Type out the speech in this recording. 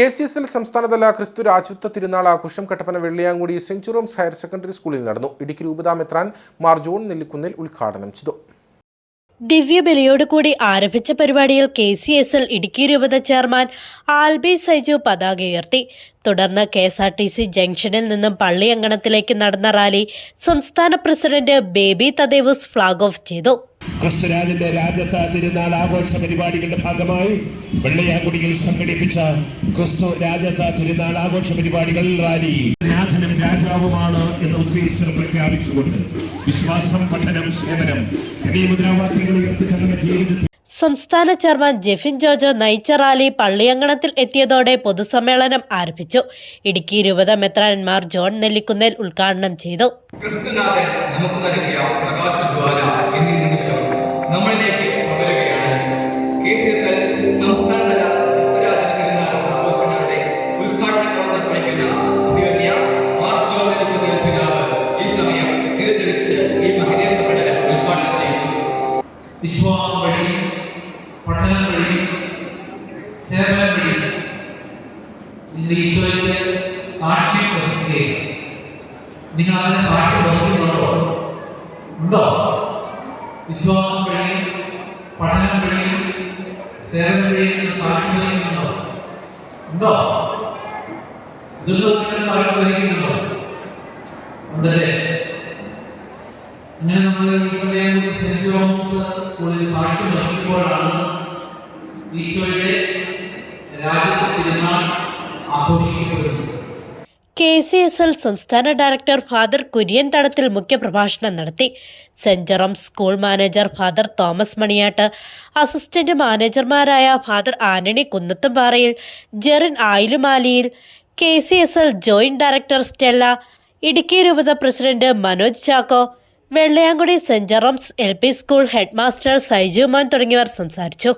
K C S L സംസ്ഥാനതല ക്രിസ്തു രാജ്യത്വ തിരുനാൾ ആഘോഷം Kattappana Velliyamkudy saint Jerome's higher secondary സ്കൂളിൽ നടന്നു. ഇടുക്കി രൂപതാ മെത്രാൻ മാർ ജോൺ നെല്ലിക്കുന്നിൽ ഉദ്ഘാടനം ചെയ്തു. ദിവ്യബലിയോടുകൂടി ആരംഭിച്ച പരിപാടിയിൽ K C S L Idukki രൂപത ചെയർമാൻ ആൽബി സൈജു പതാക ഉയർത്തി. തുടർന്ന് K S R T C ജംഗ്ഷനിൽ നിന്നും പള്ളിയങ്കണത്തിലേക്ക് നടന്ന റാലി സംസ്ഥാന president Baby Thadevus flag off ചെയ്തു. ക്രിസ്തുരാജന്റെ രാജ്യത്ത് തിരുനാൾ ആഘോഷ പരിപാടികളുടെ ഭാഗമായി വെള്ളയാകുടിയിൽ സംഘടിപ്പിച്ച ക്രിസ്തു രാജ്യത്ത് തിരുനാൾ ആഘോഷ പരിപാടികൾ റാലി. നാഥനും രാജാവുമാണ് എന്ന് ഉദ്ദേശം പ്രഖ്യാപിച്ചുകൊണ്ട് വിശ്വാസം പഠനം സേവനം എന്നീ മുദ്രാവാക്യങ്ങൾ ഉയർത്തി തങ്ങളുടെ ജീവിതത്തിൽ സംസ്ഥാന ചെയർമാൻ ജെഫിൻ ജോജോ നയിച്ച റാലി പള്ളിയങ്കണത്തിൽ എത്തിയതോടെ പൊതുസമ്മേളനം ആരംഭിച്ചു. ഇടുക്കി രൂപത മെത്രാൻമാർ ജോൺ നെല്ലിക്കുന്നേൽ ഉദ്ഘാടനം ചെയ്തു. ക്രിസ്തുനാഥൻ നമുക്ക് നൽകിയ പ്രകാശജ്വാല എന്നീ വിശ്വാസം വഴി പഠനം വഴി സേവനം വഴി നിങ്ങൾ ഈശോയ്ക്ക് സാക്ഷ്യം വഹിക്കുകയാണ് നിങ്ങൾ അതിനെ സാക്ഷ്യം വഹിക്കുന്നുണ്ടോ? ഉണ്ടോ? വിശ്വാസം വഴി പഠനം വഴി സേവനം വഴി നിങ്ങൾ സാക്ഷ്യം വഹിക്കുന്നുണ്ടോ? ഉണ്ടോ? ഇതൊന്നും സാക്ഷ്യം വഹിക്കുന്നുണ്ടോ? ഉണ്ടല്ലേ? നമ്മൾ ഈ സ്കൂളിൽ കെ സി എസ് എൽ സംസ്ഥാന ഡയറക്ടർ ഫാദർ കുര്യൻ തടത്തിൽ മുഖ്യപ്രഭാഷണം നടത്തി. Jerome's school manager father Thomas Maniyatt assistant മാനേജർമാരായ father Antony Kunnathumparayil Jerin Ayilumaliyil K C S L joint director Stella Idukki രൂപത president Manoj Chacko Velliyamkudy saint Jerome's L P school headmaster Saiju Mon തുടങ്ങിയവർ സംസാരിച്ചു